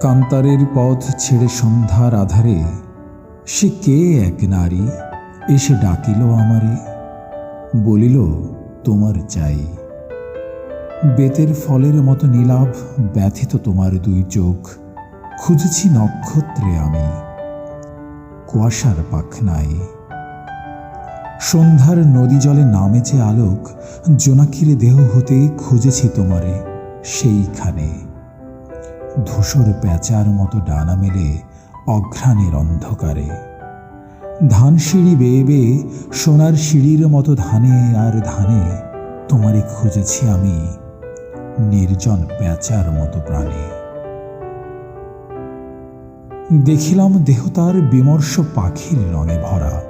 কান্তারের পথ ছেড়ে সন্ধ্যার আধারে, সে কে এক নারী এসে ডাকিল আমারে, বলিল, তোমার চাই। বেতের ফলের মতো নীলাভ ব্যথিত তোমার দুই চোখ, খুঁজেছি নক্ষত্রে আমি, কুয়াশার পাখনায়। সন্ধ্যার নদী জলে নামেছে আলোক, জোনাকিরে দেহ হতে খুঁজেছি তোমারে সেইখানে। ধূসর প্যাঁচার মতো ডানা মেলে অঘ্রাণের অন্ধকারে। ধান সিঁড়ি বেয়ে বেয়ে সোনার সিঁড়ির মতো ধানে আর ধানে তোমারে খুঁজেছি আমি নির্জন প্যাঁচার মতো প্রাণে। দেখিলাম দেহতার বিমর্ষ পাখির রঙে ভরা।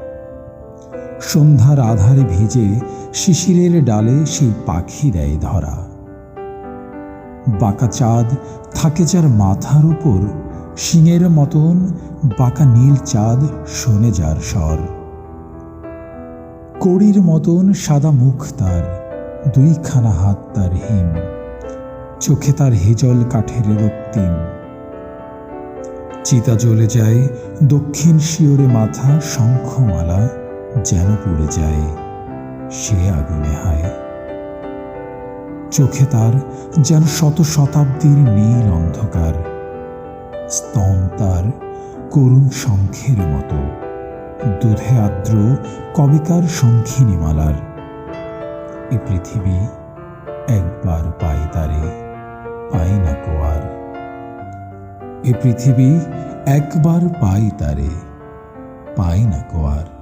সন্ধ্যার আধারে ভিজে শিশিরের ডালে সেই পাখি দেয় ধরা। বাঁকা চাঁদ থাকে যার মাথার উপর। শিঙের মতন বাঁকা নীল চাঁদ শোনে যার স্বর। কড়ির মতন সাদা মুখ তার, দুইখানা হাত তার হিম। চোখে তার হেজল কাঠের রক্তিম। চিতা জ্বলে যায়, দক্ষিণ শিওরে মাথা শঙ্খমালা যেন পড়ে যায়। সে আগুনে হায়। চোখে তার যেন শত শতাব্দীর নীল অন্ধকার। স্তন তার করুণ শঙ্খের মতো। দুধে আর্দ্র কবিকার শঙ্খিনী মালার এ পৃথিবী একবার পাই তারে পাই না কোয়ার। এ পৃথিবী একবার পাই তারে পাই না কোয়ার।